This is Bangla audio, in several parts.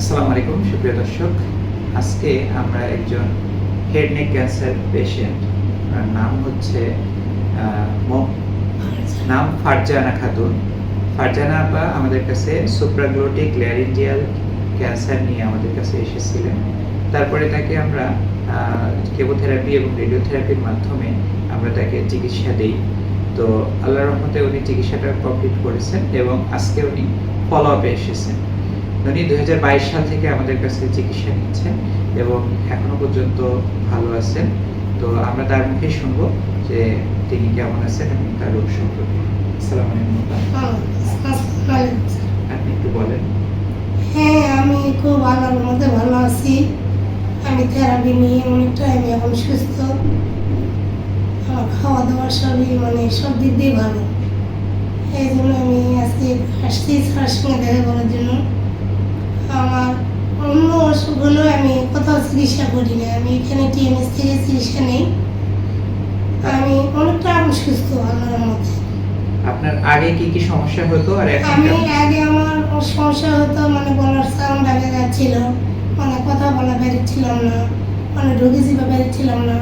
আসসালামু আলাইকুম, সুপ্রিয় দর্শক। আজকে আমরা একজন হেড নেক ক্যান্সার পেশেন্ট নাম হচ্ছে নাম ফারজানা খাতুন। ফারজানা আপা আমাদের কাছে সুপ্রাগ্লোটিক ল্যারিঞ্জিয়াল ক্যান্সার নিয়ে আমাদের কাছে এসেছিলেন। তারপরে তাকে আমরা কেমোথেরাপি এবং রেডিওথেরাপির মাধ্যমে আমরা তাকে চিকিৎসা দিই। তো আল্লাহ রহমতে উনি চিকিৎসাটা কমপ্লিট করেছেন এবং আজকে উনি ফলো আপে এসেছেন। উনি দুই সাল থেকে আমাদের কাছে চিকিৎসা নিচ্ছেন এবং এখনও পর্যন্ত ভালো আছেন। তো আমরা তার মুখে শুনব যে তিনি কেমন আছেন এবং তার রোগ সম্পর্কে। আসসালামু আলাইকুম আপনি একটু বলেন। হ্যাঁ আমি খুব আল্লাহর মধ্যে ভালো আছি। আমি থেরাপি নিয়ে অনেকটা আমি এখন সুস্থ। আমার খাওয়া দাওয়া সবই মানে সব দিক দিয়ে ভালো। এই জন্য আমি আজকে আসছি স্যারের সঙ্গে দেখা করার জন্য। আমার অন্য অসুখ হলেও আমি কোথাও চিকিৎসা করি না আমি এখানে টিএমএস থেকে চিকিৎসা নেই। আমি অনেকটা এখন সুস্থ আল্লাহর মধ্যে আপনার আগে কি কি সমস্যা হতো আর এখন আমি আগে আমার সমস্যা হতো মানে গলার সাউন্ড আগে যাচ্ছিল মানে কথা বলা বেরোচ্ছিলাম না মানে ঢুকে চিপা বেরোচ্ছিলাম না।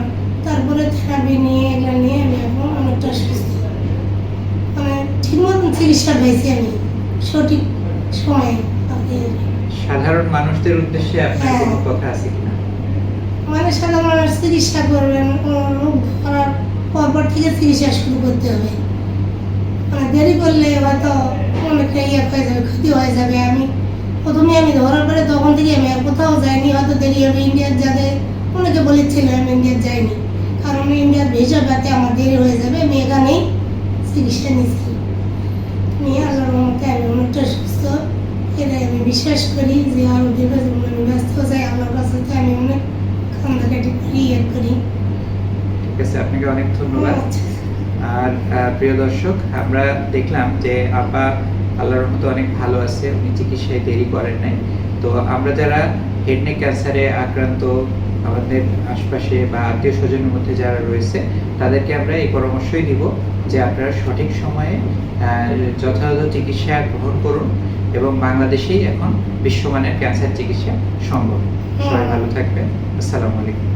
তারপরে থেরাপি নিয়ে এগুলো নিয়ে আমি এখন অনেকটা সুস্থ মানে ঠিক মতন চিকিৎসা পেয়েছি আমি সঠিক সময়ে। সাধারণ মানুষদের উদ্দেশ্যে আপনার হ্যাঁ। কোনো কথা আছে কিনা? মানে সাধারণ মানুষ চিকিৎসা করবেন রোগ ধরার পরপর থেকে চিকিৎসা শুরু করতে হবে। মানে দেরি করলে হয়তো অনেকটা ইয়ে হয়ে যাবে ক্ষতি হয়ে যাবে। আমি প্রথমে আমি ধরার পরে তখন থেকে আমি কোথাও যাইনি হয়তো দেরি হবে ইন্ডিয়ার যাতে অনেকে বলেছিল আমি ইন্ডিয়ার যাইনি। কারণ ইন্ডিয়ার ভিসা পেতে আমার দেরি হয়ে যাবে আমি এখানেই চিকিৎসা নিচ্ছি নিয়ে আল্লাহর মতে আমি অনেকটা সুস্থ এটাই আমি বিশ্বাস করি যে আরও দীর্ঘজীবন মানে ব্যস্ত যাই আল্লাহর কাছে আমি অনেক কান্দাকাটি করি ইয়ে করি। ঠিক আছে আপনাকে অনেক ধন্যবাদ। আচ্ছা। আর প্রিয় দর্শক আমরা দেখলাম যে আপা আল্লাহর রহমতে অনেক ভালো আছে উনি চিকিৎসায় দেরি করেন নাই। তো আমরা যারা হেডনে ক্যান্সারে আক্রান্ত আমাদের আশপাশে বা আত্মীয় স্বজনের মধ্যে যারা রয়েছে, তাদেরকে আমরা এই পরামর্শই দিব যে আপনারা সঠিক সময়ে যথাযথ চিকিৎসা গ্রহণ করুন এবং বাংলাদেশেই এখন বিশ্বমানের ক্যান্সার চিকিৎসা সম্ভব। সবাই ভালো থাকবেন। আসসালামু আলাইকুম।